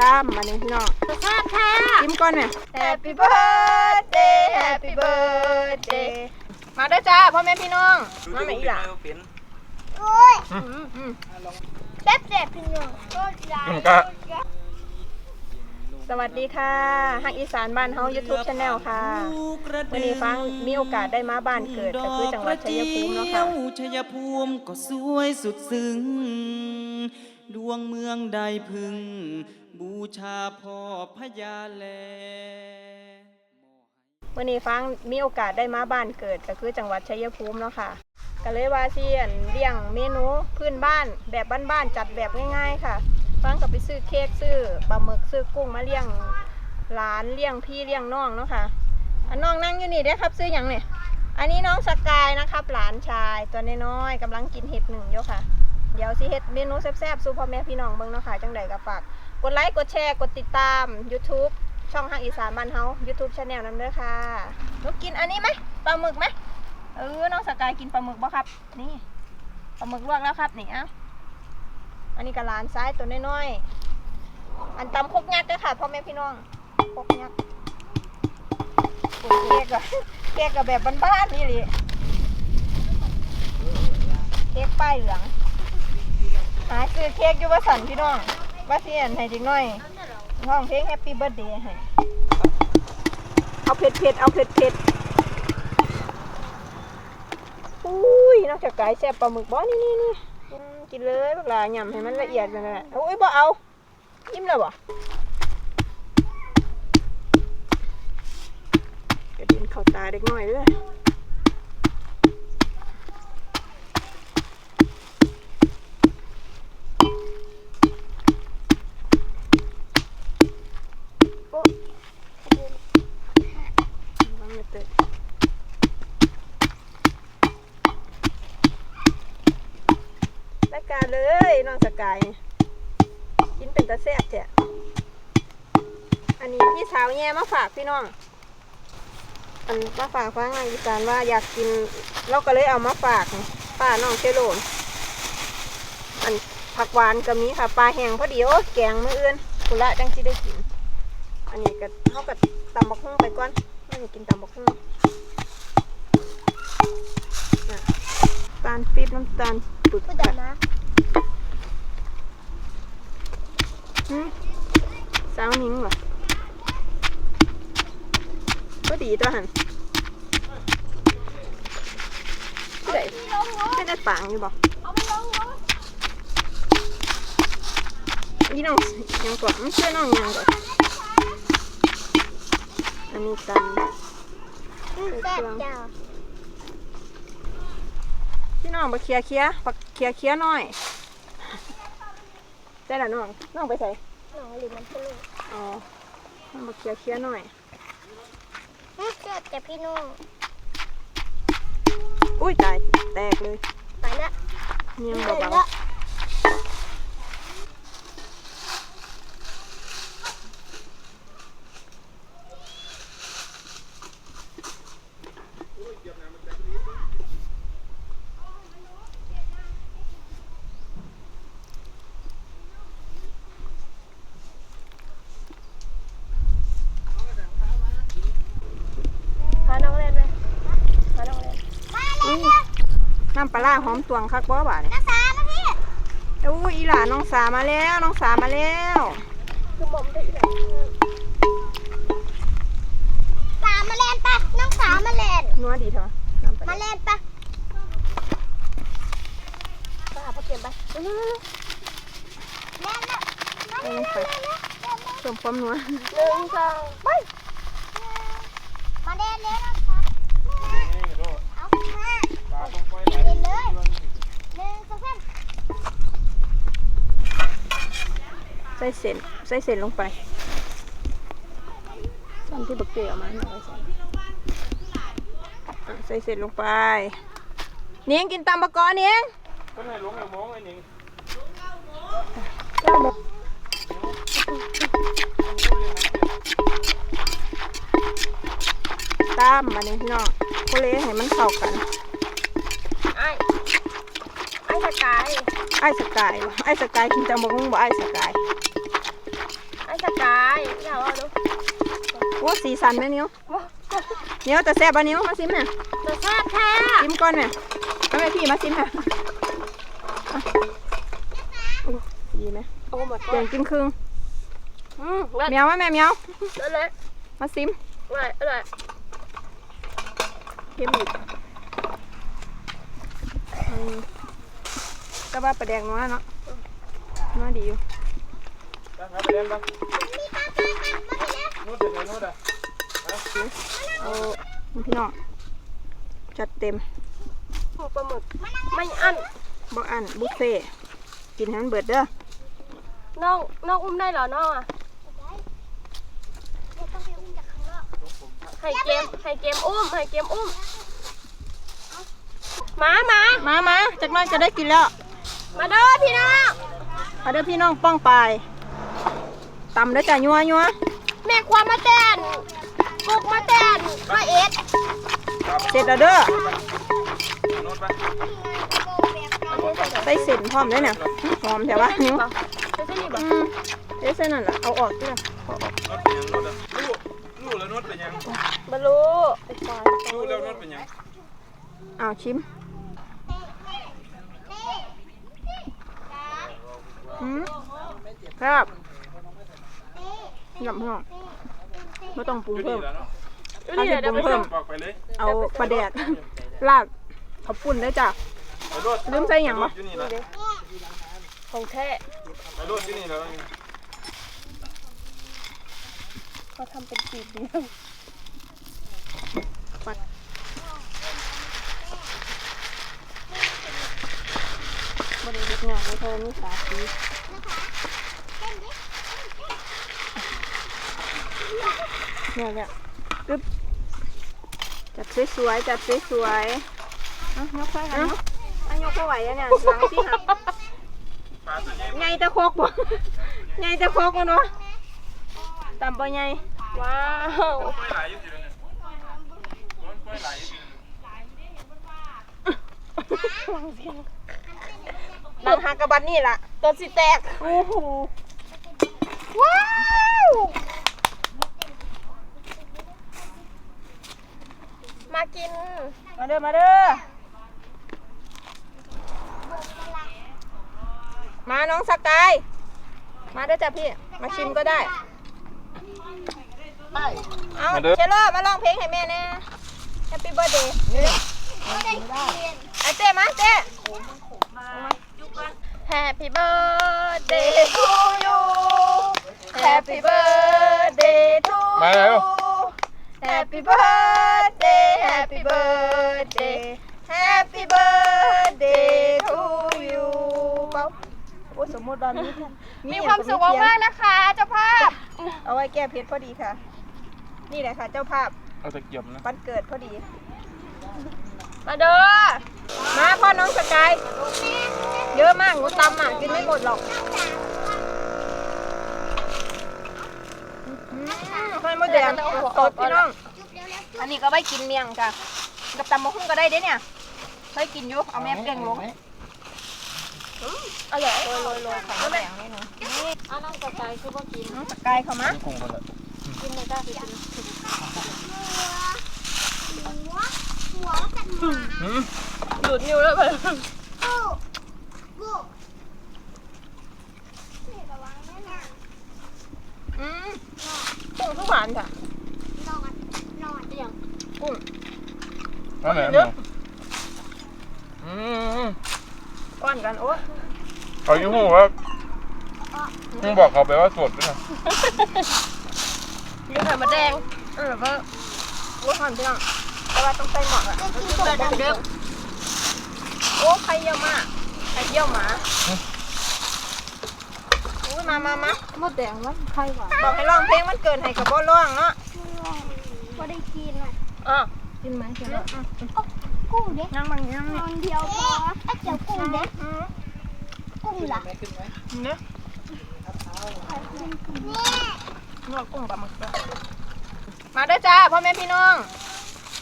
ตามมาเนี่ยพี่น้องสุภาพค่ะกินก่อนเนี่ย Happy birthday Happy birthday มาเด้อจ้าพ่อแม่พี่น้อง มาแม่อีหล่าโอ้ยอืมอืมแซ่บแซ่บพี่น้องก็ใหญ่ก็ สวัสดีค่ะฮักอีสานบ้านเฮา YouTube Channel ค่ะวันนี้ฟังมีโอกาสได้มาบ้านเกิดก็คือจังหวัดชัยภูมิเนาะค่ะชัยภูมิก็สวยสุดซึ้งดวงเมืองใดพึง บูชาพ่อพญาแลวันนี้ฟังมีโอกาสได้มาบ้านเกิดก็คือจังหวัดชัยภูมิเนาะค่ะก็เลยว่าสิอั่นเลี้ยงเมนูพื้นบ้านแบบบ้านๆจัดแบบง่าย ๆ ค่ะ ฟังก็ไปซื้อเค้กซื้อปลาหมึกซื้อกุ้งมาเลี้ยงหลานเลี้ยงพี่เลี้ยงน้องเนาะค่ะอันน้องนั่งอยู่นี่เด้ครับ ซื้อหยังเนี่ยอันนี้น้องสกายนะครับ หลานชายตัวน้อยๆกำลังกินเห็ดหนึ่งอยู่ค่ะ เดี๋ยวสิเฮ็ดเมนูแซ่บๆสู่พ่อแม่พี่น้องเบิ่งเนาะค่ะจังใดก็ฝากกดไลค์กดแชร์กดติดตาม YouTube ช่องทางอีสานบ้านเฮา YouTube Channel นำเด้อค่ะหนูกินอันนี้ไหมปลาหมึกไหมเออน้องสกายกินปลาหมึกบ่ครับ นี่ปลาหมึกลวกแล้วครับนี่เอะ อันนี้ก็หลานซ้ายตัวน้อยๆ อันตำคกยักษ์เด้อค่ะพ่อแม่พี่น้องคกยักษ์โอ้เค้กอะเค้กก็แบบบ้านๆนี่เลยเค้กป้ายเหลือง หาซื้อเค้กอยู่ว่าสันพี่น้องว่าสิอันให้เด็กน้อยห้องเพลงแฮปปี้เบิร์ดเดย์ให้ เอาเผ็ดเผ็ดเอาเผ็ดเผ็ดอุ้ยนอกจากไก่แซ่บปลาหมึกบ่นี่นี่นี่ กินเลยพวกหลาหย่ำให้มันละเอียดกันแหละอุ้ยบ่เอายิ้มเลยบ่กระดินเข้าตาเด็กน้อยเลย วางไม่เตะรายการเลย น้องสกาย กินเป็นตะแซ่บแท้อันนี้พี่สาวแย่มาฝากพี่น้อง อันมาฝากฟังงานอีสานว่าอยากกิน เราก็เลยเอามาฝากป้าน้องเชโลนอันผักหวานก็มีค่ะปลาแห้งพอดีโอ้แกงมื้ออื่นกุละจังสิได้กิน อันนี้ก็เท่ากับตำบักหุ่งไปก่อนไม่กินตำบักหุ่งน่ะตาลปี๊บน้ำตาลปึกพูดค่ะนะ หืม สาวนิ้งเหรอก็ดีตัวหันไม่ได้ไม่ได้ปางอยู่บอกเอาไปลงรถยี่น้องยังก่อนไม่เชื่อน้องยังก่อนอันนี้ตำแซ่บจ้าพี่น้องไปเคลียร์เคลียร์ไปเคลียร์เคลียร์หน่อย ได้ละน้องน้องไปใส่หนองหรือมันทะลุอ๋อน้องไปเคลียร์เคลียร์หน่อยแซ่บจ้ะพี่น้องอุ้ยตายแตกเลยไปละเนียงไปเบาละ ๆพาน้องเล่นไหมพาน้องเล่นอุ้ยน้ำป ลาร้าหอมตวงคักบ่บ่าเนี่ยน้าสามาพี่อุ้ยอีหลาน้องสามาแล้วน้องสามาแล้วคือผมได้เลยสามาแลนปะน้องสามาแลนนัวดีเถอะน้ำปลามาร้าแลนปะป้าพอเก็บไปเร็วๆแลนละเออไปเพิ่มความนัวหนึ่งสองไปมาแลนเลยนะคะเอามาเล่นเลยหนึ่งสองสาม ใส่เส้นใส่เส้นลงไปซ้ำที่บักเกลือมาหน่อยใส่อะใส่เส้นลงไปเนียงกินตำบะกอเนียงก็ให้หลวงไอ้มองไอ้หนิงตามมาเนี่ยพี่น้องโคเลให้มันเข้ากันไอ้ไอ้สกาย ไอ้สกายบ่ไอ้สกายกินจังบกหุ่งบ่ไอ้สกายไอ้อ้สีสันแม่นิ้วนิ้วแต่แซ่บบ่นิ้วมาซิมแม่จะแซ่บแท้ซิมก่อนแม่มาแม่พี่มาซิมแม่อะโอ้ดีไหมโอ้หมดเดี๋ยวกินครึ่งอืมเลิศเมียวมาแม่เมียวเลยมาซิมเลยเลยเค็มอีก อืมก็ว่าประแดงนัวเนาะนัวดีอยู่ไปหาไปเล่นปะนู่นจะไหนนู่นอะเอาพี่น้องจัดเต็มหมูปลาหมึกไม่อั้นบ่อันบุฟเฟ่ต์กินให้มันเบิดเด้อน้องน้องอุ้มได้เหรอน้องอะให้เกมให้เกมอุ้มให้เกมอุ้มหมาหมามามาจากหน้อยจะได้กินแล้ว มาเด้อพี่น้องเอาเด้อพี่น้องป้องปลายตำเด้อจ้ะยัวยัวแม่ความมาแตนปลุกมาแตนมาเอ็ดเสร็จแล้วเด้อนู่นไปใส่เส้นพร้อมด้วยเนี่ยหอมใช่ปะนิ้วจะใช่นี่บ่อืมเดี๋ยวเส้นนั่นแหละเอาออกเด้อเอาออกนู่นเป็นยังนู่นอะลูกลูกแล้วนู่นเป็นยังบรรลุไอ้ควายลูกแล้วนู่นเป็นยังเอาชิม อืมครับยำพี่น้องไม่ต้องปรุงอยู่เพิ่นี่มแล้วเนาะดูดิเดี๋ยวไปเพิ่ส่มงบอกไปเลยเอาปลาแดกลาดข้าวปุ้นได้จ้ะ ไปรถลืมใส่หยังวะอยู่นี่แล้วของแท้ไปรถอยู่นี่แล้วเขาทำเป็นสีเดียว บริเวณงานไม่เท่านี้สาสีเนี่ยเนี่ยกึ๊บจัดสวยๆจัดสวยๆเอะยกไปกันเนาะอันยกไปไหวอะเนี่ยหลังที่หักปลาตัวใหญ่ไงตะโคกบ่ไงตะโคกมันวะตำบ่ไงว้าวปล่อยไหลอยู่ทีเดียวเนี่ยปล่อยไหลอยู่ทีเดียวหลังหักกระบัดนี่ล่ะตัวสีแตกโอ้โหว้าวมากิน มาเด้อมาเด้อมาน้องสกายมาเด้อจ้ะพี่มาชิมก็ได้เอาเชลโลมาร้องเพลงให้แม่แน่ Happy birthday ไอเต้มาเต้ Happy birthday to you Happy birthday to มาแล้ว Happy birthday Happy birthday Happy birthday to you เปล่าโอ้สมมติตอนนี้มีความสุขมากๆนะคะเจ้าภาพ เอาไว้แก้เพชรพอดีค่ะ นี่แหละค่ะ เจ้าภาพเอาตะเกียบนะ วันเกิดพอดี มาเด้อ มาพ่อน้องสกาย เยอะมากหนูตำอะกินไม่หมดหรอกอืมค่อยมดแดงสดพี่น้องอันนี้ก็ไว้กินเมี่ยงจ้ะกับตำมะฮุ่งก็ได้เด้เนี่ยเคยกินอยู่เอาแม่เปลี่ยงลงอร่อยโรยโรยโรยของแดงนิดนึงเอาน้องกระจายคือว่ากินน้องสกายเข้ามากุ้งคนละกินเลยจ้ากินหืมดูดนิ้วแล้วไป อืมกุ้งทุกหวานจ้ะอย่างกุ้งเอาไหนเยอะอืมก้อนกันโอ้เขาอยู่หูว่ามึงบอกเขาไปว่าสดด้วยนะมีไข่มดแดงเออก็โอ้หอมจังแต่ว่าต้องใส่หมอกอะแต่เดิมโอ้ไข่เยี่ยวมากไข่เยี่ยวหมาอุ้ย มามามามดแดงว่าไข่หวานบอกให้ร้องเพลงมันเกินให้กับบ่ร้องเนาะก็ได้กินอะอะกินไหมกินอืมอืมกุ้งเด็กยังบางยังนนี่อนเดียวพอไอ้เจ้ากุ้งเด็กอืมกุ้งล่ะเนี่ยนวดกุ้งปลาหมึกด้วยมาเด้อจ้าพ่อแม่พี่น้อง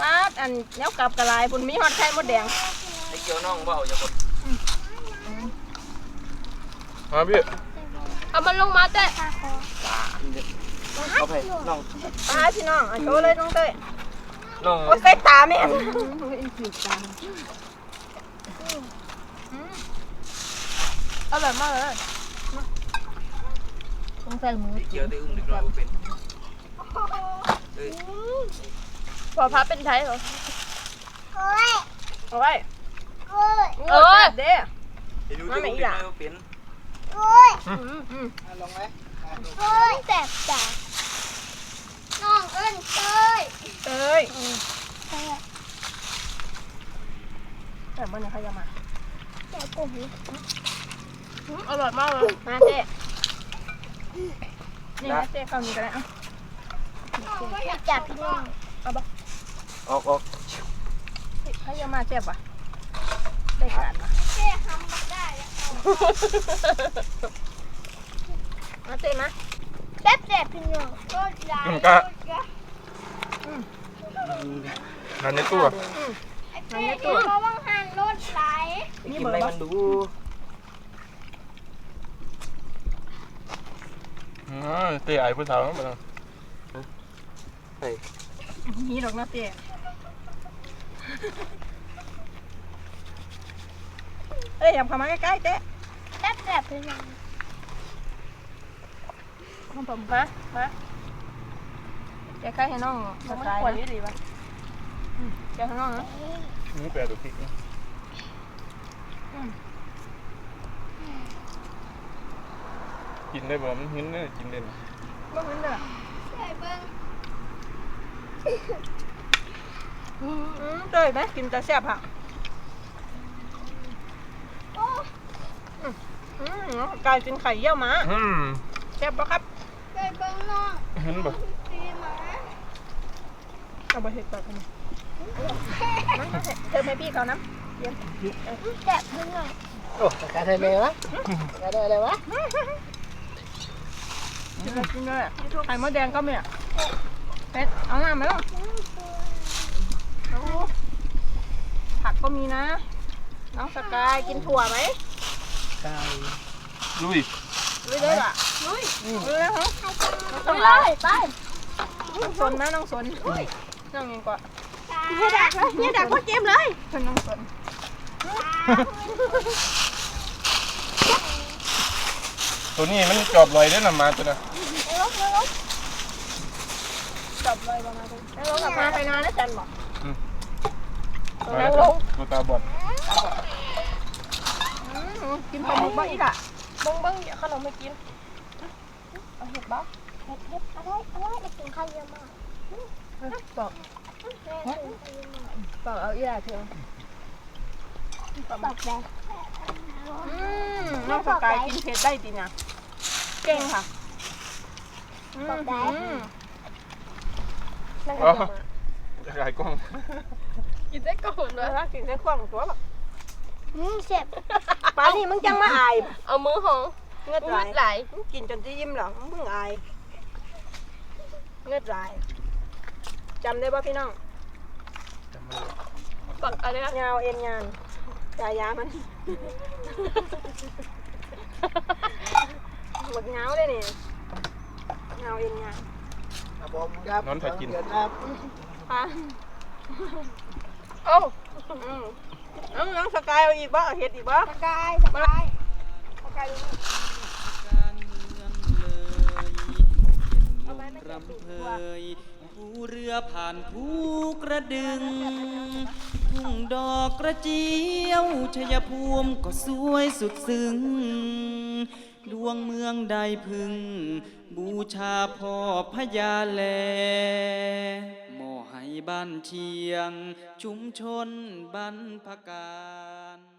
ป้าดอันเนี้ยกลับกระลายบุญมีฮอดไข่มดแดงไอ้เกี่ยวน้องเบาอย่าคนมาพี่ เอามันลงมาแต่ฮเอาไปน้องป้าพี่น้องอะโชว์เลยน้องเต้ยน้องโอ้ใส่ตาแม่อร่อยมากเลยต้องใส่มือเกี่ยวได้อุ้มดึกเราเป็นเอ้ยพอพับเป็นไทยเหรอโอ้ยเอาไว้โอ้ยเออเด้ให้ดูได้อุ้มดึกเราเป็น โอ้ยอืมอืมลงไหมโอ้ยแสบจ้ะน้องเอิ้นเต้ยเต้ยเต้ยแต่เมื่อไหร่เขาจะมาแสบกุ้งอร่อยมากเลยมาเจ๊นี่นะเจ๊เข้านี้ก็ได้อะจับพี่น้องเอาบ่ออกออกเขาจะมาเจ็บวะได้การมา เจ๊ทำมาได้แล้ว มาเจ๊มาแซ่บแสบพี่น้องโคตรใหญ่งานในตัวไอ้เจ๊ที่เขาว่างหันรถไหลกินอะไรมันดูอ๋อเตะไอ้ผู้สาวนั่นไปแล้วเฮ้ยนี่ดอกนะเจ๊เอ้ยอย่าเข้ามาใกล้ๆเจ๊ แซ่บแสบพี่น้องผมมามาแกใกล้ให้น้องมันควรดีป่ะแกให้น้องนะหมูแปดตัวพริกนะกินได้บ่มันหินเนี่ยกินได้นบ่ขึ้นเด้อเจ๊เบิ้งอืมเตยไหมกินแต่แซ่บค่ะ โอ้ อืมกลายเป็นไข่เยี่ยวม้าอืมแซ่บปะครับเจ๊เบิ้งน้องเห็นบ่ตีหมาเอาไปเห็ดแบบนี้เติมให้พี่เขาน้ำแสบพี่น้องโอ้การทำไมวะการได้อะไรวะกินเลยกินเลยไข่มดแดงก็มีอะเป็ดเอาหน้าไหมลูกเอาผักก็มีนะ น้องสกายกินถั่วไหมกาย ลุยลุยเลยอะลุยลุยเลยฮะต้องไล่ไปน้องสนนะน้องสนน้องยังกว่าเฮียดักเฮียดักพ่อเจมเลยเพิ่นน้องสนตัวนี้มันจอบลอยได้นำมาตัวน่ะจับเลยประมาณนี้แล้วเรากลับมาไปนานนะจันบอกมาแล้วตัวตาบอดอืม กินปลาหมึกบ้างอีกอะเบิ้งเบิ้งเดี๋ยวขนมไม่กินเอาเห็ดบ้างเฮ็ดเฮ็ดอะไรอะไรไปกินข้าวเยอะมากบอกแม่กินข้าวเยอะมากบอกเอาอีกอะเถอะบอกแดงอืมน้องสกายกินเผ็ดได้ดีนะเก่งค่ะอืมอืมนั่นก็อ๋อจะมาจะขายกล้องกินได้ก่อนเลยกินได้ขวางตัวแบบอืมเจ็บ ป้านี่มึงจังมาอายเอามือหองเงือดไหลเงือดไหลมึงกินจนจะยิ้มเหรอมึงอายเงือดไหลจำได้ป่ะพี่น้องจำไม่ได้ปักอะไรนะยาวเอ็นยานยายามันหมดเงาเลยนี่เงาเอ็นยานผมครับนอนถ่ายกินครับค่ะโอ้อืม น้องน้องสกายเอาอีกบ้าเอาเห็ดอีกบ้าสกายสกายสกายดูการเมืองเลยเห็นลมรำเพยผู้เรือผ่านภูกระดึงทุ่งดอกกระเจียวชัยภูมิก็สวยสุดซึ้งดวงเมืองใดพึง บูชาพ่อพญาแลหมอให้ บ้านเชียง ชุมชนบรรพการ